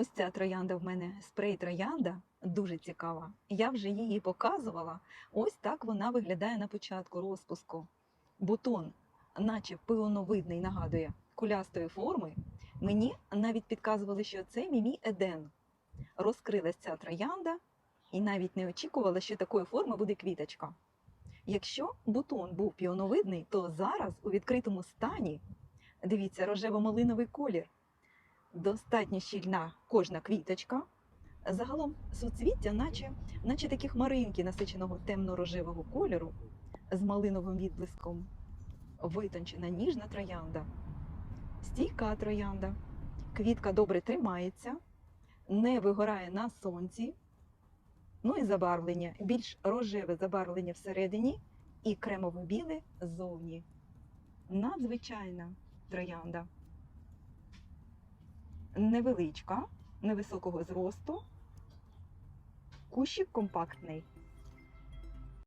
Ось ця троянда в мене спрей троянда дуже цікава. Я вже її показувала. Ось так вона виглядає на початку розпуску. Бутон, наче пилоновидний, нагадує кулястої форми. Мені навіть підказували, що це мімі Еден. Розкрилась ця троянда і навіть не очікувала, що такої форми буде квіточка. Якщо бутон був піоновидний, то зараз у відкритому стані, дивіться, рожево-малиновий колір, достатньо щільна кожна квіточка. Загалом суцвіття, наче, наче такі хмаринки насиченого темно-рожевого кольору з малиновим відблиском. Витончена ніжна троянда, стійка троянда. Квітка добре тримається, не вигорає на сонці. Ну і забарвлення. Більш рожеве забарвлення всередині і кремово-біле ззовні. Надзвичайна троянда. Невеличка, невисокого зросту. Кущик компактний.